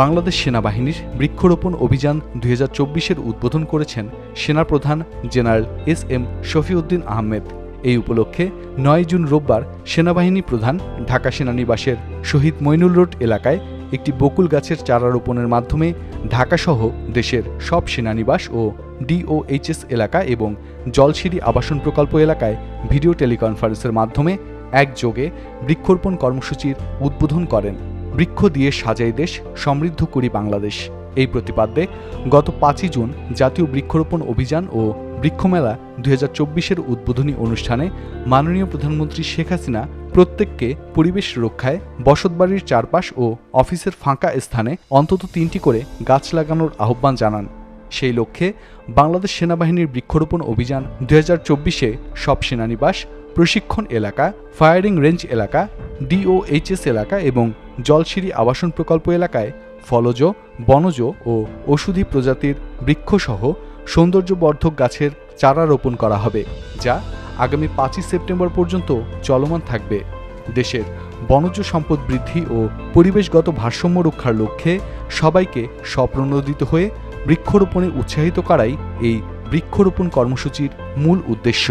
বাংলাদেশ সেনাবাহিনীর বৃক্ষরোপণ অভিযান দুই হাজার চব্বিশের উদ্বোধন করেছেন সেনাপ্রধান general S M Shafiuddin Ahmed. এই উপলক্ষে নয় জুন রোববার সেনাবাহিনী প্রধান ঢাকা সেনানিবাসের শহীদ মইনুল রোড এলাকায় একটি বকুল গাছের চারা রোপণের মাধ্যমে ঢাকাসহ দেশের সব সেনানিবাস ও ডিওএইচএস এলাকা এবং জলসিঁড়ি আবাসন প্রকল্প এলাকায় ভিডিও টেলিকনফারেন্সের মাধ্যমে একযোগে বৃক্ষরোপণ কর্মসূচির উদ্বোধন করেন। বৃক্ষ দিয়ে সাজাই দেশ সমৃদ্ধ করি বাংলাদেশ। এই প্রতিপাদ্যে গত পাঁচই জুন জাতীয় বৃক্ষরোপণ অভিযান ও বৃক্ষমেলা দুই হাজার চব্বিশের উদ্বোধনী অনুষ্ঠানে মাননীয় প্রধানমন্ত্রী শেখ হাসিনা প্রত্যেককে পরিবেশ রক্ষায় বসতবাড়ির চারপাশ ও অফিসের ফাঁকা স্থানে অন্তত তিনটি করে গাছ লাগানোর আহ্বান জানান। সেই লক্ষ্যে বাংলাদেশ সেনাবাহিনীর বৃক্ষরোপণ অভিযান দুই হাজার চব্বিশে সব সেনানিবাস, প্রশিক্ষণ এলাকা ফায়ারিং রেঞ্জ এলাকা ডিওএইচএস এলাকা এবং জলসিঁড়ি আবাসন প্রকল্প এলাকায় ফলজ, বনজ ও ওষুধি প্রজাতির বৃক্ষসহ সৌন্দর্যবর্ধক গাছের চারা রোপণ করা হবে, যা আগামী পাঁচই সেপ্টেম্বর পর্যন্ত চলমান থাকবে। দেশের বনজ সম্পদ বৃদ্ধি ও পরিবেশগত ভারসাম্য রক্ষার লক্ষ্যে সবাইকে স্বপ্রণোদিত হয়ে বৃক্ষরোপণে উৎসাহিত করাই এই বৃক্ষরোপণ কর্মসূচির মূল উদ্দেশ্য।